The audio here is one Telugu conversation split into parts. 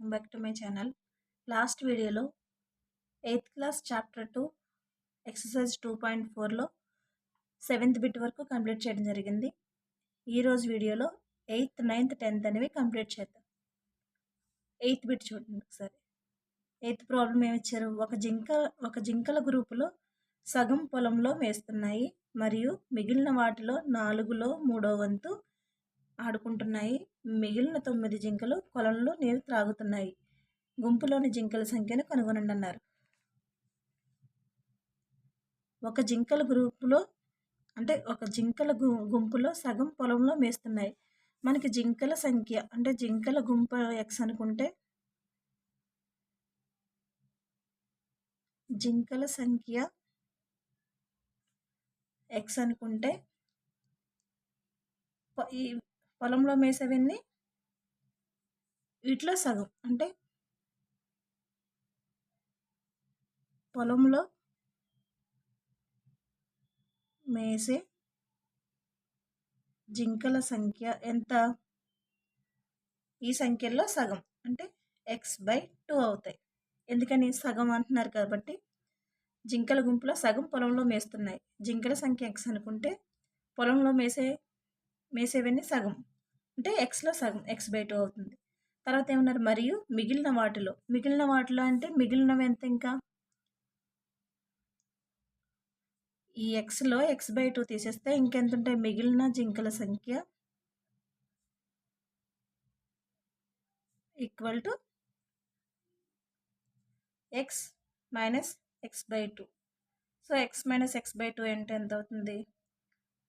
Welcome back to my channel last వీడియోలో eighth class chapter two exercise two point ఫోర్లో సెవెంత్ బిట్ వరకు కంప్లీట్ చేయడం జరిగింది. ఈరోజు వీడియోలో ఎయిత్ నైన్త్ టెన్త్ అనేవి కంప్లీట్ చేద్దాం. ఎయిత్ బిట్ చూడండి ఒకసారి. ఎయిత్ ప్రాబ్లం ఏమి ఇచ్చారు? ఒక జింక ఒక జింకల గ్రూపులో సగం పొలంలో మేస్తున్నాయి. మరియు మిగిలిన వాటిలో నాలుగులో మూడో వంతు ఆడుకుంటున్నాయి. మిగిలిన తొమ్మిది జింకలు పొలంలో నీరు త్రాగుతున్నాయి. గుంపులోని జింకల సంఖ్యను కనుగొనండి అన్నారు ఒక జింకల గ్రూపులో అంటే ఒక జింకల గుంపులో సగం పొలంలో మేస్తున్నాయి. మనకి జింకల సంఖ్య అంటే జింకల గుంపు ఎక్స్ అనుకుంటే జింకల సంఖ్య ఎక్స్ అనుకుంటే పొలంలో మేసేవన్నీ? వీటిలో సగం. అంటే పొలంలో మేసే జింకల సంఖ్య ఎంత? ఈ సంఖ్యల్లో సగం. అంటే ఎక్స్ బై టూ అవుతాయి. ఎందుకని సగం అంటున్నారు కాబట్టి? జింకల గుంపులో సగం పొలంలో మేస్తున్నాయి. జింకల సంఖ్య ఎక్స్ అనుకుంటే పొలంలో మేసే మేసేవన్నీ సగం. అంటే ఎక్స్లో సగం ఎక్స్ బై టూ అవుతుంది. తర్వాత ఏమన్నారు? మరియు మిగిలిన వాటిలో. మిగిలిన వాటిలో అంటే మిగిలినవి ఎంత ఇంకా? ఈ ఎక్స్లో ఎక్స్ బై టూ తీసేస్తే ఇంకెంత ఉంటాయి? మిగిలిన జింకల సంఖ్య equal to x minus x by two. So x minus x by two అంటే ఎంత అవుతుంది?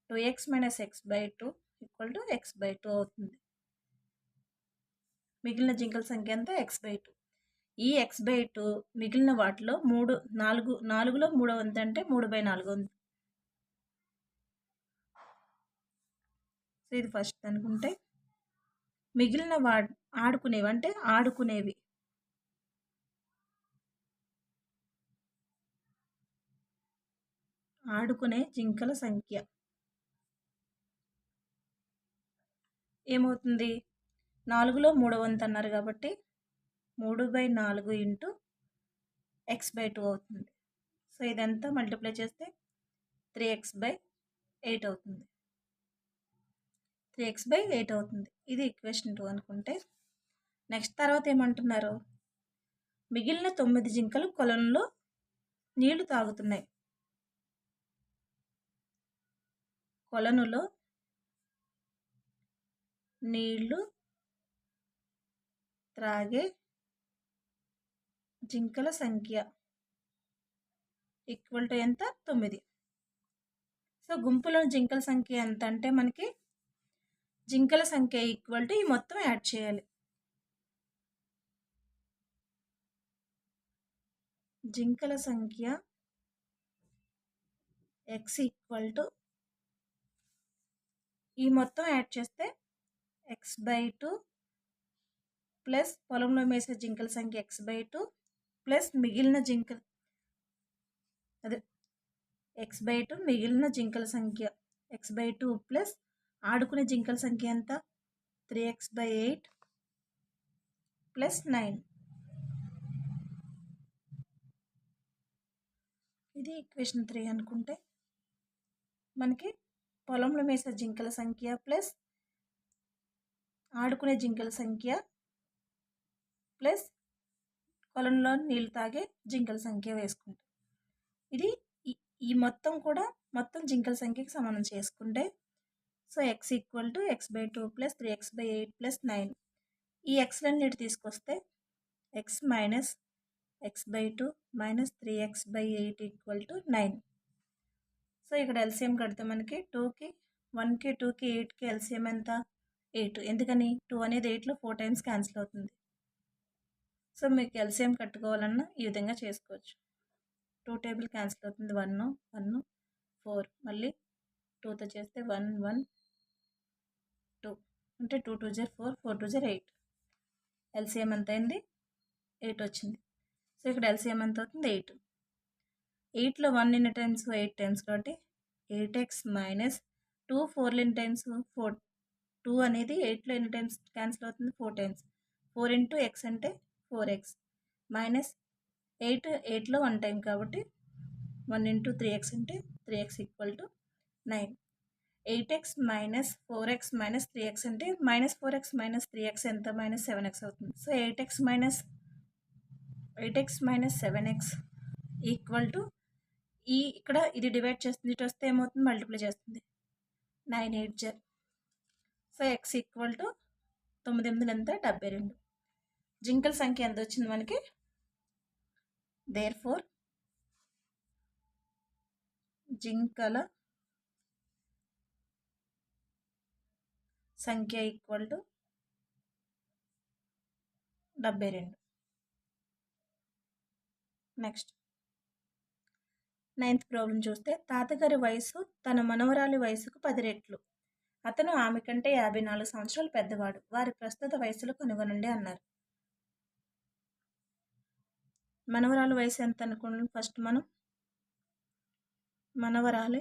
Two x minus x by two equal to x by two అవుతుంది. మిగిలిన జింకల సంఖ్య అంతా ఎక్స్ బై టూ. ఈ ఎక్స్ బై టూ మిగిలిన వాటిలో మూడు నాలుగు నాలుగులో మూడో వంతు అంటే మూడు బై నాలుగు వంతు సో ఇది ఫస్ట్ అనుకుంటే మిగిలిన వా ఆడుకునేవి అంటే ఆడుకునేవి. ఆడుకునే జింకల సంఖ్య. ఏమవుతుంది? నాలుగులో మూడో వంతు అన్నారు కాబట్టి మూడు బై నాలుగు ఇంటూ ఎక్స్ బై టూ అవుతుంది. సో ఇదంతా మల్టిప్లై చేస్తే త్రీ ఎక్స్ బై ఎయిట్ అవుతుంది. త్రీ ఎక్స్ బై ఎయిట్ అవుతుంది. ఇది ఈక్వేషన్ టూ అనుకుంటే నెక్స్ట్ తర్వాత ఏమంటున్నారు? మిగిలిన తొమ్మిది జింకలు కొలంలో నీళ్ళు తాగుతున్నాయి. కొలనులో నీళ్ళు త్రాగే జింకల సంఖ్య ఈక్వల్ టు ఎంత? తొమ్మిది. సో గుంపులో జింకల సంఖ్య ఎంత అంటే మనకి జింకల సంఖ్య ఈక్వల్ టు ఈ మొత్తం యాడ్ చేయాలి. జింకల సంఖ్య ఎక్స్ ఈక్వల్ టు ఈ మొత్తం యాడ్ చేస్తే ఎక్స్ బై టూ ప్లస్ పొలంలో మేసే జింకల సంఖ్య ఎక్స్ బై టూ ప్లస్ మిగిలిన జింకల అదే ఎక్స్ బై టూ మిగిలిన జింకల సంఖ్య ఎక్స్ బై టూ ప్లస్ ఆడుకునే జింకల సంఖ్య ఎంత? Three x by eight plus nine. ఇది ఈక్వేషన్ త్రీ అనుకుంటే మనకి పొలంలో మేసే జింకల సంఖ్య ప్లస్ ఆడుకునే జింకల సంఖ్య ప్లస్ కొలంలో నీళ్ళు తాగే జింకల సంఖ్య వేసుకుంటాం. ఇది ఈ మొత్తం కూడా మొత్తం జింకల సంఖ్యకి సమానం చేసుకుంటే so x equal to x by two plus three x by eight plus nine ఈ ఎక్స్లన్నిటి తీసుకొస్తే x minus x by two minus three x by eight equal to nine so ఇక్కడ ఎల్సిఎం కడితే మనకి టూకి వన్కి టూకి ఎయిట్కి ఎల్సిఎం ఎంత? ఎయిట్ ఎందుకని టూ అనేది ఎయిట్లో ఫోర్ టైమ్స్ క్యాన్సిల్ అవుతుంది. సో మీకు ఎల్సిఎం కట్టుకోవాలన్నా ఈ విధంగా చేసుకోవచ్చు. టూ టేబుల్ క్యాన్సిల్ అవుతుంది. One one four. మళ్ళీ టూతో చేస్తే వన్ వన్ టూ. అంటే టూ టూ జర్ ఫోర్ ఫోర్ టూ జర్ ఎయిట్. ఎల్సిఎం ఎంత అయింది? ఎయిట్ వచ్చింది. సో ఇక్కడ ఎల్సిఎం ఎంత అవుతుంది? ఎయిట్. ఎయిట్లో one in times? Eight times కాబట్టి eight x minus two four in times? Four. Two అనేది ఎయిట్లో ఎన్ని టైమ్స్ క్యాన్సిల్ అవుతుంది? Four times. Four into x అంటే ఫోర్ ఎక్స్. మైనస్ ఎయిట్ ఎయిట్లో వన్ టైం కాబట్టి వన్ ఇంటూ త్రీ ఎక్స్ అంటే three x equal to nine. Eight x minus four x minus three x అంటే minus four x minus three x ఎంత? మైనస్ సెవెన్ ఎక్స్ అవుతుంది. So eight x minus eight x minus seven x equal to ఈ ఇక్కడ ఇది డివైడ్ చేస్తుంది. ఇటు వస్తే ఏమవుతుంది? మల్టిప్లై చేస్తుంది. నైన్ ఎయిట్ జర్ సో ఎక్స్ ఈక్వల్ టు తొమ్మిది ఎనిమిది ఎంత? డెబ్బై రెండు. జింకల సంఖ్య ఎంత వచ్చింది మనకి? దేర్ ఫోర్ జింకల సంఖ్య ఈక్వల్ టు డెబ్బై రెండు. నెక్స్ట్ నైన్త్ ప్రాబ్లం చూస్తే తాతగారి వయసు తన మనవరాలి వయసుకు పది రెట్లు. అతను ఆమె కంటే యాభై నాలుగు సంవత్సరాలు పెద్దవాడు. వారి ప్రస్తుత వయసులో కనుగొనండి అన్నారు. మనవరాలు వయసు ఎంత అనుకోండి? ఫస్ట్ మనం మనవరాలి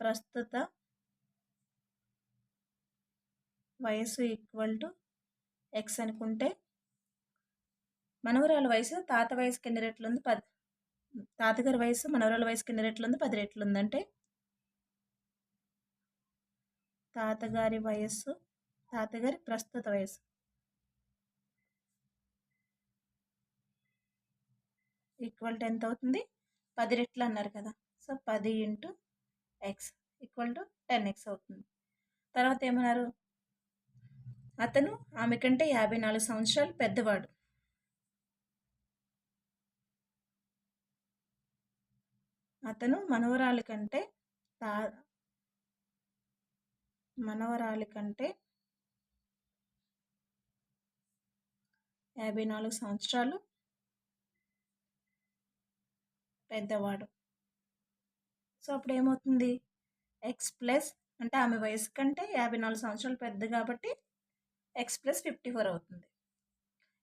ప్రస్తుత వయసు ఈక్వల్ టు ఎక్స్ అనుకుంటే మనవరాల వయసు తాత వయసుకి ఎన్ని రెట్లు ఉంది పది తాతగారి వయసు మనవరాల వయసు ఎన్ని రెట్లు ఉంది పది రెట్లు ఉందంటే తాతగారి వయస్సు తాతగారి ప్రస్తుత వయస్సు. ఈక్వల్ టు ఎంత అవుతుంది. పది రెట్లు అన్నారు కదా. సో పది into x equal to ten x అవుతుంది. తర్వాత ఏమన్నారు? అతను ఆమె కంటే యాభై నాలుగు సంవత్సరాలు పెద్దవాడు. అతను మనవరాలి కంటే తా మనవరాలి కంటే యాభై నాలుగు సంవత్సరాలు పెద్దవాడు. సో అప్పుడు ఏమవుతుంది ఎక్స్ ప్లస్ అంటే ఆమె వయసు కంటే యాభై నాలుగు సంవత్సరాలు పెద్ద కాబట్టి ఎక్స్ ప్లస్ ఫిఫ్టీ ఫోర్ అవుతుంది.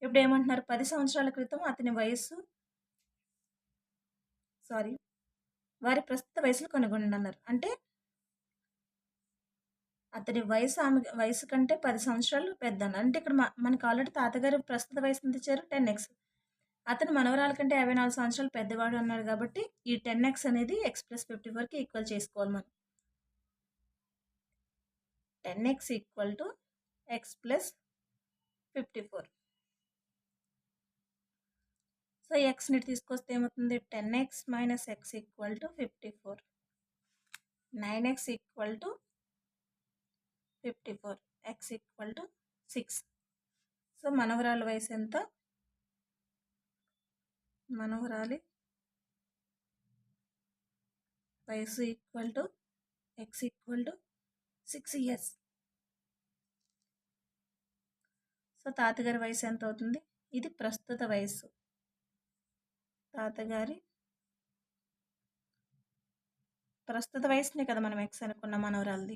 ఇప్పుడు ఏమంటున్నారు పది సంవత్సరాల క్రితం అతని వయసు సారీ వారి ప్రస్తుత వయసులో కనుగొనన్నారు అన్నారు. అంటే అతని వయసు ఆమె వయసు కంటే పది సంవత్సరాలు పెద్ద అంటే ఇక్కడ మనకి ఆల్రెడీ తాతగారు ప్రస్తుత వయసు ఎంత ఇచ్చారు? టెన్ ఎక్స్ అతను మనవరాల కంటే యాభై నాలుగు సంవత్సరాలు పెద్దవాడు అన్నాడు కాబట్టి ఈ టెన్ ఎక్స్ అనేది ఎక్స్ ప్లస్ ఫిఫ్టీ ఫోర్కి ఈక్వల్ చేసుకోవాలి మనం. Ten x equal to x plus fifty four so ఎక్స్ని తీసుకొస్తే ఏమవుతుంది? Ten x minus x equal to fifty four nine x equal to fifty four x equal to six so మనవరాలి వయసు ఎంత? మనవరాలి వయసు equal to x equal to six years so తాతగారి వయసు ఎంత అవుతుంది? ఇది ప్రస్తుత వయసు. తాతగారి ప్రస్తుత వయసునే కదా మనం ఎక్స్ అనుకున్న మనవరాలది.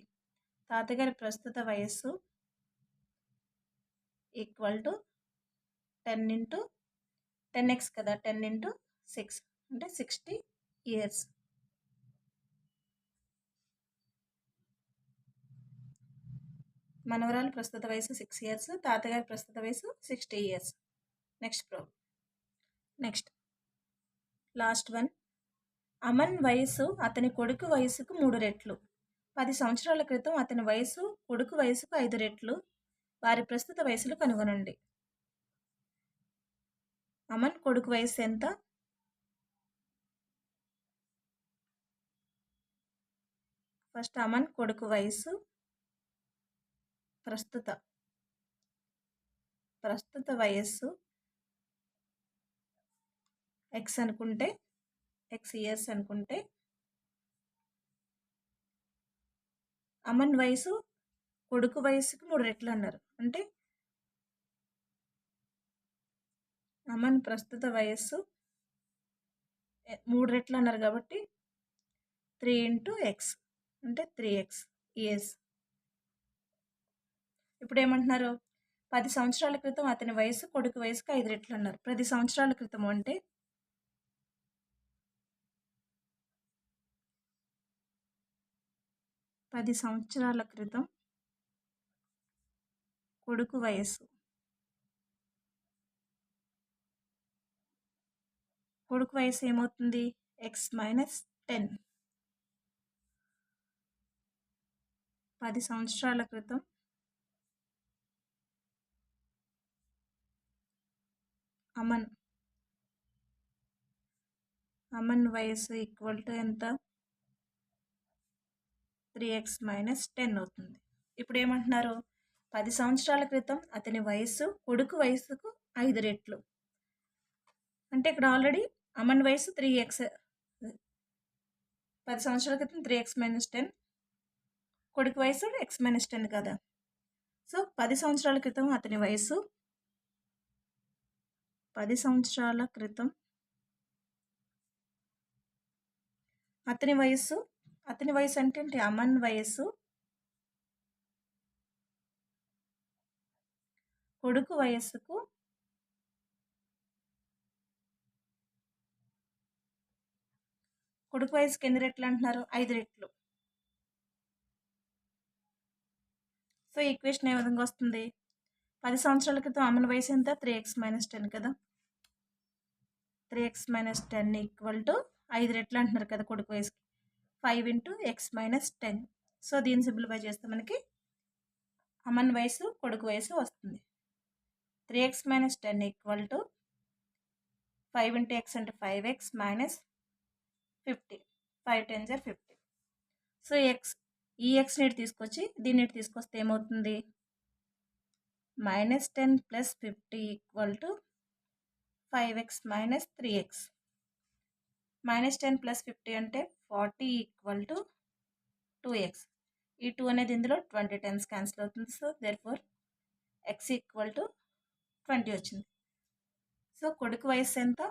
తాతగారి ప్రస్తుత వయస్సు equal to ten into ten x కదా టెన్ ఇంటూ సిక్స్ అంటే సిక్స్టీ ఇయర్స్. మనవరాలు ప్రస్తుత వయసు సిక్స్ ఇయర్స్ తాతగారి ప్రస్తుత వయసు sixty years. Next pro next. Last one. Aman వయసు అతని కొడుకు వయసుకు మూడు రెట్లు. పది సంవత్సరాల క్రితం అతని వయసు కొడుకు వయసుకు ఐదు రెట్లు వారి ప్రస్తుత వయసులు కనుగొనండి. అమన్ కొడుకు వయసు ఎంత? ఫస్ట్ అమన్ కొడుకు వయసు ప్రస్తుత ప్రస్తుత వయస్సు ఎక్స్ అనుకుంటే ఎక్స్ ఇయర్స్ అనుకుంటే అమన్ వయసు కొడుకు వయసుకి మూడు రెట్లు అన్నారు. అంటే అమన్ ప్రస్తుత వయస్సు మూడు రెట్లు అన్నారు కాబట్టి త్రీ ఇంటూ ఎక్స్ అంటే త్రీ ఎక్స్ ఇయర్స్ ఇప్పుడు ఏమంటున్నారు? పది సంవత్సరాల క్రితం అతని వయసు కొడుకు వయసుకు ఐదు రెట్లు అన్నారు. పది సంవత్సరాల క్రితం అంటే పది సంవత్సరాల క్రితం కొడుకు వయస్సు. కొడుకు వయసు ఏమవుతుంది? X minus ten. పది సంవత్సరాల క్రితం అమన్. అమన్ వయసు ఈక్వల్ టు ఎంత? త్రీ ఎక్స్ మైనస్ టెన్ అవుతుంది. ఇప్పుడు ఏమంటున్నారు పది సంవత్సరాల క్రితం అతని వయస్సు కొడుకు వయసుకు ఐదు రెట్లు. అంటే ఇక్కడ ఆల్రెడీ అమన్ వయసు త్రీ ఎక్స్ పది సంవత్సరాల క్రితం త్రీ ఎక్స్ మైనస్ టెన్ కొడుకు వయసు ఎక్స్ మైనస్ టెన్ కదా. సో పది సంవత్సరాల క్రితం అతని వయసు పది సంవత్సరాల క్రితం అతని వయస్సు అతని వయసు అంటే ఏంటి? అమన్ వయస్సు. కొడుకు వయస్సుకు. కొడుకు వయసుకి ఎన్ని రెట్లు అంటున్నారు? ఐదు రెట్లు. సో ఈక్వేషన్ ఏ విధంగా వస్తుంది? పది సంవత్సరాల క్రితం అమన్ వయసు ఎంత? త్రీ ఎక్స్ మైనస్ టెన్ కదా. Three x minus ten equal to ఐదు రెట్లు అంటున్నారు కదా కొడుకు వయసుకి. Five into x minus ten. So దీన్ని సింప్లిఫై చేస్తే మనకి అమన్ వయసు కొడుకు వయసు వస్తుంది. Three x minus ten equal to five into x అంటే five x minus fifty. Five ten జర్ fifty. So x ఈ ఎక్స్ నీటి తీసుకొచ్చి దీన్ని నీటి తీసుకొస్తే ఏమవుతుంది? Minus ten plus fifty equal to five x minus three x. Minus ten plus fifty అంటే forty equal to two x. ఈ టూ అనేది ఇందులో ట్వంటీ టైమ్స్ క్యాన్సిల్ అవుతుంది. So there four x equal to twenty వచ్చింది. సో కొడుకు వయసు ఎంత?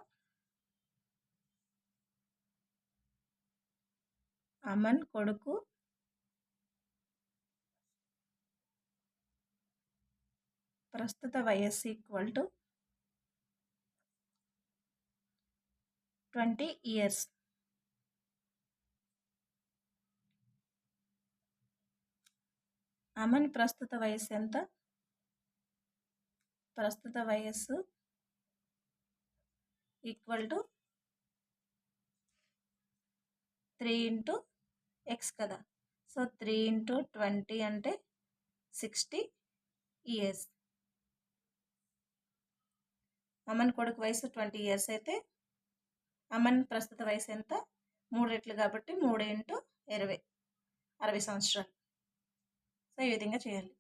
అమన్ కొడుకు ప్రస్తుత వయస్సు equal to twenty years. Aman ప్రస్తుత వయస్సు ఎంత? ప్రస్తుత వయస్సు equal to three into x కదా. సో త్రీ ఇంటూ ట్వంటీ అంటే సిక్స్టీ ఇయర్స్ అమన్ కొడుకు వయసు ట్వంటీ ఇయర్స్ అయితే అమన్ ప్రస్తుత వయసు ఎంత? మూడు రెట్లు కాబట్టి మూడు ఇంటూ ఇరవై అరవై సంవత్సరాలు. సో ఈ విధంగా చేయాలి.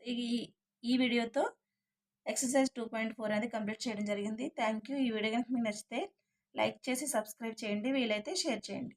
ఈ ఈ వీడియోతో ఎక్సర్సైజ్ టూ పాయింట్ ఫోర్ అనేది కంప్లీట్ చేయడం జరిగింది. Thank you. ఈ వీడియో కనుక మీకు నచ్చితే లైక్ చేసి సబ్స్క్రైబ్ చేయండి. వీలైతే షేర్ చేయండి.